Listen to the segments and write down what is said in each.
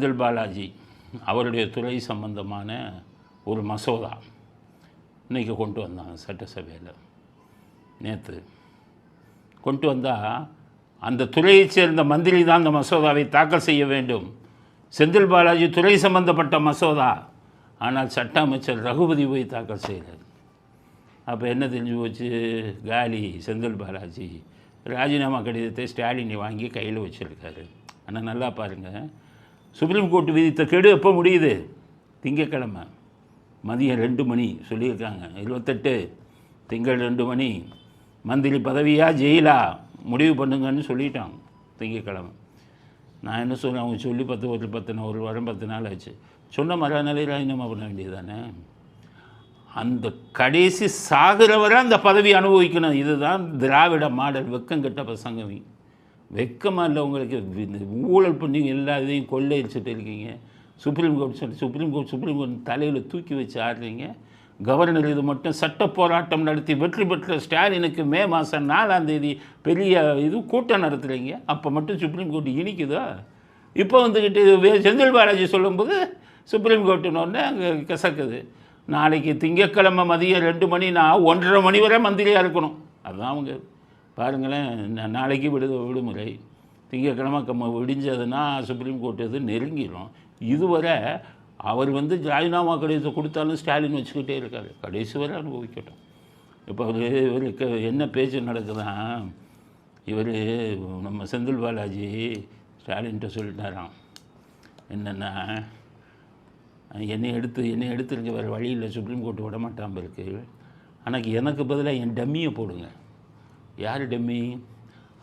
செந்தில் பாலாஜி அவருடைய துறை சம்பந்தமான ஒரு மசோதா இன்றைக்கி கொண்டு வந்தாங்க சட்டசபையில். நேற்று கொண்டு வந்தால் அந்த துறையைச் சேர்ந்த மந்திரி தான் அந்த மசோதாவை தாக்கல் செய்ய வேண்டும். செந்தில் பாலாஜி துறை சம்பந்தப்பட்ட மசோதா. ஆனால் சட்ட அமைச்சர் ரகுபதி போய் தாக்கல் செய்கிறார் அப்போ என்ன தெரிஞ்சு போச்சு? காலி செந்தில் பாலாஜி ராஜினாமா கடிதத்தை ஸ்டாலினை வாங்கி கையில் வச்சுருக்காரு. ஆனால் நல்லா பாருங்கள் சுப்ரீம் கோர்ட் விதித்த கெடு எப்போ முடியுது? திங்கக்கிழமை மதியம் ரெண்டு மணி சொல்லியிருக்காங்க. இருபத்தெட்டு திங்கள் ரெண்டு மணி. மந்திரி பதவியா ஜெயிலா? முடிவு பண்ணுங்கன்னு சொல்லிட்டாங்க திங்கக்கிழமை நான் என்ன சொல்கிறேன் அவங்க சொல்லி பத்து ஒரு பத்து நாள் ஒரு வாரம் பத்து நாள் ஆச்சு. சொன்ன மறுநாளே ராஜினாமா பண்ண வேண்டியது தானே அந்த கடைசி சாகிறவரை அந்த பதவி அனுபவிக்கணும். இதுதான் திராவிட மாடல் வெக்கம் கெட்ட பசங்கவி வெக்கமாக இல்லை உங்களுக்கு. ஊழல் பண்ணி எல்லா இதையும் கொள்ளையடிச்சுட்டு இருக்கீங்க சுப்ரீம் கோர்ட் சொல்லி சுப்ரீம் கோர்ட் சுப்ரீம் கோர்ட் தலையில் தூக்கி வச்சு ஆடுறீங்க. கவர்னர் இது மட்டும் சட்ட போராட்டம் நடத்தி வெற்றி பெற்ற ஸ்டாலினுக்கு மே மாதம் நாலாம் தேதி பெரிய இது கூட்டம் நடத்துகிறீங்க அப்போ மட்டும் சுப்ரீம் கோர்ட் இனிக்குதோ? இப்போ வந்துக்கிட்டு செந்தில் பாலாஜி சொல்லும்போது சுப்ரீம் கோர்ட்டுன்னு அங்கே கசக்குது. நாளைக்கு திங்கட்கிழமை மதியம் ரெண்டு மணி நான் ஒன்றரை மணி வரை மந்திரியாக இருக்கணும். அதுதான் அவங்க பாருங்களேன் நாளைக்கு விடு விடுமுறை. திங்கக்கிழமை கம்ம விடிஞ்சதுன்னா சுப்ரீம் கோர்ட் இது நெருங்கிடும் இதுவரை அவர் வந்து ராஜினாமா கடிதத்தை கொடுத்தாலும் ஸ்டாலின் வச்சுக்கிட்டே இருக்கார். கடைசி வரை அனுபவிக்கட்டும். இப்போ அவர் இவருக்கு என்ன பேச்சு நடக்குதான் இவர் நம்ம செந்தில் பாலாஜி ஸ்டாலின்கிட்ட சொல்லிட்டாராம். என்னென்னா என்னை எடுத்து என்னை எடுத்துருக்க வேறு வழியில் சுப்ரீம் கோர்ட்டு விட மாட்டாமல் இருக்குது ஆனால் எனக்கு பதிலாக என் டம்மியை போடுங்க. யார் டெம்மி?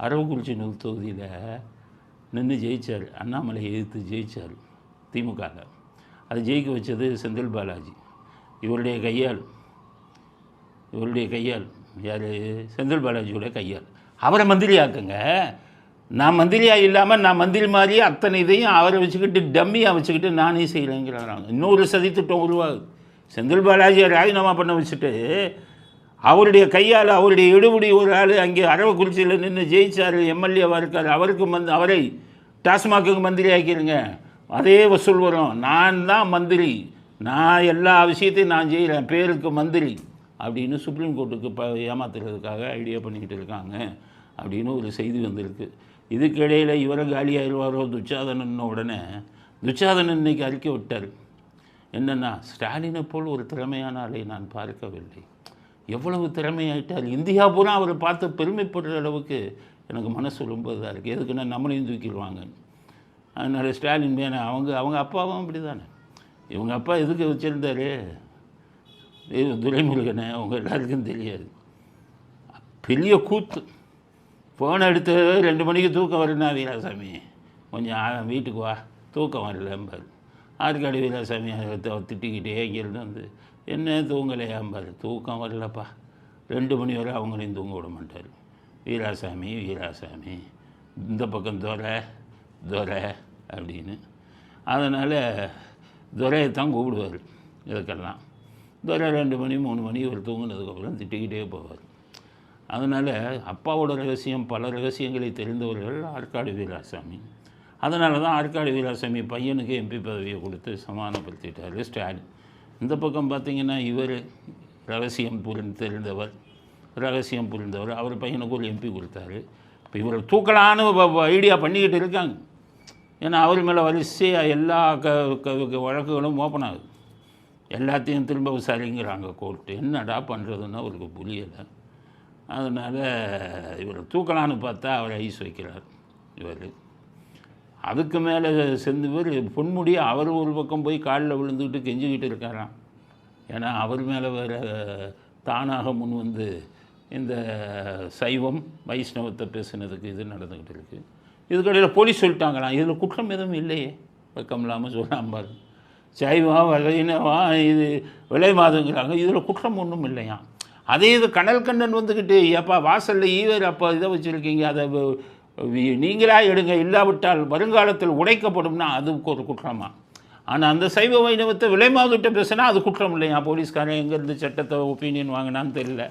அரவக்குறிச்சி நூல் தொகுதியில் நின்று ஜெயிச்சார். அண்ணாமலை எதிர்த்து ஜெயிச்சார் திமுகவில் அதை ஜெயிக்க வச்சது செந்தில் பாலாஜி. இவருடைய கையால். இவருடைய கையால். யார்? செந்தில் பாலாஜியோட கையால். அவரை மந்திரி ஆக்குங்க நான் மந்திரியாக இல்லாமல் நான் மந்திரி மாதிரி அத்தனை இதையும் அவரை வச்சுக்கிட்டு டம்மியாக வச்சுக்கிட்டு நானே செய்கிறேங்கிறாங்க இன்னொரு சதித்திட்டம் உருவாகுது. செந்தில் பாலாஜியை ராஜினாமா பண்ண வச்சுட்டு அவருடைய கையால் அவருடைய எடுபடி ஒரு ஆள் அங்கே அரவக்குறிச்சியில் நின்று ஜெயிச்சார் எம்எல்ஏவாக இருக்கார். அவருக்கு மந்த் அவரை டாஸ்மாகுக்கு மந்திரி ஆக்கிடுங்க அதே வசூல் வரும். நான் தான் மந்திரி. நான் எல்லா விஷயத்தையும் நான் செய்கிறேன் பேருக்கு மந்திரி அப்படின்னு சுப்ரீம் கோர்ட்டுக்கு ப ஏமாத்துறதுக்காக ஐடியா பண்ணிக்கிட்டு இருக்காங்க அப்படின்னு ஒரு செய்தி வந்திருக்கு. இதுக்கிடையில் இவரை காலியாகிடுவாரோ துச்சாதனன் உடனே. துச்சாதனன் இன்னைக்கு அறிக்கை விட்டார். என்னென்னா ஸ்டாலினை போல் ஒரு திறமையான ஆளை நான் பார்க்கவில்லை. எவ்வளவு திறமையாயிட்டார் இந்தியா பூரா அவரை பார்த்து பெருமைப்படுற அளவுக்கு எனக்கு மனசு ரொம்ப இதாக இருக்குது எதுக்குன்னா நம்மளையும் தூக்கிடுவாங்க அதனால் ஸ்டாலின் மேலே அவங்க அவங்க அப்பாவும் அப்படி தானே இவங்க அப்பா எதுக்கு வச்சுருந்தார்? துரைமுருகனை அவங்க எல்லாருக்கும் தெரியாது. பெரிய கூத்து. ஃபோன் எடுத்து ரெண்டு மணிக்கு தூக்கம் வருனா வீராசாமி கொஞ்சம் ஆ- வீட்டுக்கு வா தூக்கம் வரலம்பார். ஆற்காடு வீராசாமி திட்டிக்கிட்டே இங்கேருந்து வந்து என்ன தூங்கலையாம்பார் தூக்கம் வரலப்பா. ரெண்டு மணி வரை அவங்களையும் தூங்க விட மாட்டார். வீராசாமி வீராசாமி. இந்த பக்கம் துரை துரை அப்படின்னு. அதனால் துரையை தான் கூப்பிடுவார் இதுக்கெல்லாம். துரை ரெண்டு மணி மூணு மணி ஒரு தூங்கினதுக்கப்புறம் திட்டிக்கிட்டே போவார். அதனால் அப்பாவோட ரகசியம் பல ரகசியங்களை தெரிந்தவர்கள் ஆற்காடு வீராசாமி. அதனால தான் ஆற்காடு வீராசாமி பையனுக்கு எம்பி பதவியை கொடுத்து சமாதானப்படுத்திட்டார் ஸ்டாலின். இந்த பக்கம் பார்த்தீங்கன்னா இவர் ரகசியம் புரிந்து தெரிந்தவர் ரகசியம் புரிந்தவர். அவர் பையனுக்கு ஒரு எம்பி கொடுத்தாரு. இப்போ இவரை தூக்கலான்னு ஐடியா பண்ணிக்கிட்டு இருக்காங்க. ஏன்னா அவர் மேலே வரிசையாக எல்லா க க- க- வழக்குகளும் ஓப்பன் ஆகுது. எல்லாத்தையும் திரும்ப விசாரிங்கிறாங்க கோர்ட்டு என்னடா பண்ணுறதுன்னு அவருக்கு புரியலை. அதனால் இவர் தூக்கலான்னு பார்த்தா அவர் ஐஸ் வைக்கிறார் இவர். அதுக்கு மேலே செந்து பேர் பொன்முடி அவர் ஒரு பக்கம் போய் காலில் விழுந்துக்கிட்டு கெஞ்சிக்கிட்டு இருக்காராம். ஏன்னா அவர் மேலே வேறு தானாக முன் வந்து இந்த சைவம் வைஷ்ணவத்தை பேசுனதுக்கு இது நடந்துக்கிட்டு இருக்குது இதுக்கடையில் போலீஸ் சொல்லிட்டாங்களாம். இதில் குற்றம் எதுவும் இல்லையே. வெக்கம் இல்லாமல் சொல்லாம பாரு. சைவம் வைணவம் இது விலை மாதங்கிறாங்க. இதில் குற்றம் ஒன்றும் இல்லையா அதே இது கனல் கண்ணன் வந்துக்கிட்டு ஏப்பா வாசலில் ஈவர் அப்போ இதை வச்சுருக்கீங்க. அதை நீங்களாக எடுங்க இல்லாவிட்டால் வருங்காலத்தில் உடைக்கப்படும்னா அதுக்கு ஒரு குற்றமா? ஆனால் அந்த சைவ வைணவத்தை விலைமாகிட்ட பேசுனா அது குற்றம் இல்லையா? போலீஸ்காரன் எங்கேருந்து சட்டத்தை ஒப்பீனியன் வாங்கினான்னு தெரியல.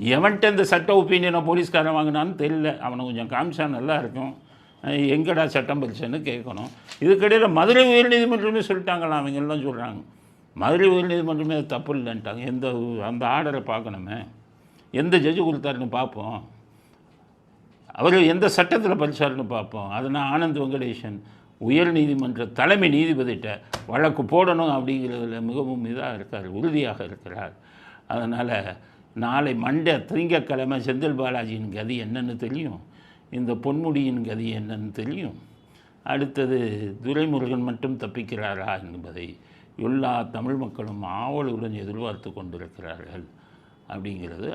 எவன்கிட்ட இந்த சட்ட ஒப்பீனியனை போலீஸ்காரன் வாங்கினான்னு தெரியல. அவனை கொஞ்சம் காமிச்சா நல்லா இருக்கும். எங்கடா சட்டம் பரிசைன்னு கேட்கணும். இதுக்கிடையில் மதுரை உயர்நீதிமன்றமே சொல்லிட்டாங்களாம். அவங்க எல்லாம் சொல்கிறாங்க மதுரை உயர்நீதிமன்றமே அது தப்பு இல்லைன்ட்டாங்க. எந்த அந்த ஆர்டரை பார்க்கணுமே. எந்த ஜட்ஜு கொடுத்தாருன்னு பார்ப்போம். அவர் எந்த சட்டத்தில் படித்தார்னு பார்ப்போம். அதனால் ஆனந்த் வெங்கடேசன் உயர் நீதிமன்ற தலைமை நீதிபதிகிட்ட வழக்கு போடணும் அப்படிங்கிறதுல மிகவும் இதாக இருக்கார் உறுதியாக இருக்கிறார். அதனால் நாளை மண்டே திங்கக்கிழமை செந்தில் பாலாஜியின் கதி என்னன்னு தெரியும். இந்த பொன்முடியின் கதி என்னன்னு தெரியும். அடுத்தது துரைமுருகன் மட்டும் தப்பிக்கிறாரா என்பதை எல்லா தமிழ் மக்களும் ஆவலுடன் எதிர்பார்த்து கொண்டிருக்கிறார்கள் அப்படிங்கிறது